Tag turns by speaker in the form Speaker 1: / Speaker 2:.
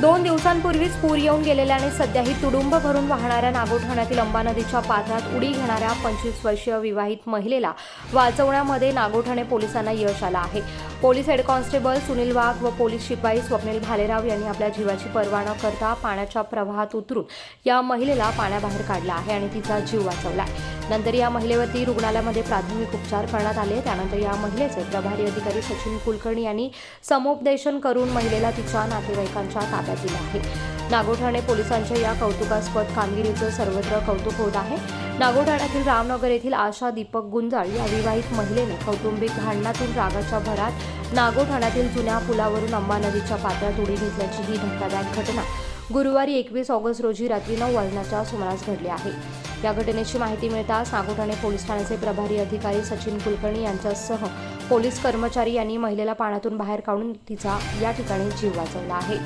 Speaker 1: दोन दिवसांपूर्वीच पूर येऊन गेलेल्या आणि सध्याही तुडुंब भरून वाहणाऱ्या नागोठाण्यातील अंबा नदीच्या पात्रात उडी घेणाऱ्या पंचवीस वर्षीय विवाहित महिलेला वाचवण्यामध्ये नागोठाणे पोलिसांना यश आलं आहे. Police head constable Sunil Wagh व पोलीस शिपाई स्वप्नील भालेराव यांनी आपल्या जीवाची पर्वा न करता पाण्याच्या प्रवाहात उतरून या महिलेला पाण्याबाहेर काढला आहे आणि तिचा जीव वाचवला आहे. नंतर या महिलेवरती रुग्णालयामध्ये प्राथमिक उपचार करण्यात आले. त्यानंतर या महिलेचे प्रभारी अधिकारी सचिन कुलकर्णी यांनी समुपदेशन करून महिलेला तिच्या नातेवाईकांच्या ताब्यात दिले आहे. नागोठाणे पोलिसांच्या या कौतुकास्पद कामगिरीचं सर्वत्र कौतुक होत आहे. नागोठाण्यातील रामनगर येथील आशा दीपक गुंजाळ या विवाहित महिलेने कौटुंबिक भांडणातून रागाच्या भरात नागोठाण्यातील जुन्या पुलावरून अंबा नदीच्या पात्रात उडी घेतल्याची ही धक्कादायक घटना गुरुवारी एकवीस ऑगस्ट रोजी रात्री नऊ वाजण्याच्या सुमारास घडली आहे. या घटनेची माहिती मिळताच नागोठाणे पोलीस ठाण्याचे प्रभारी अधिकारी सचिन कुलकर्णी यांच्यासह पोलीस कर्मचारी यांनी महिलेला पाण्यातून बाहेर काढून तिचा या ठिकाणी जीव वाचवला आहे.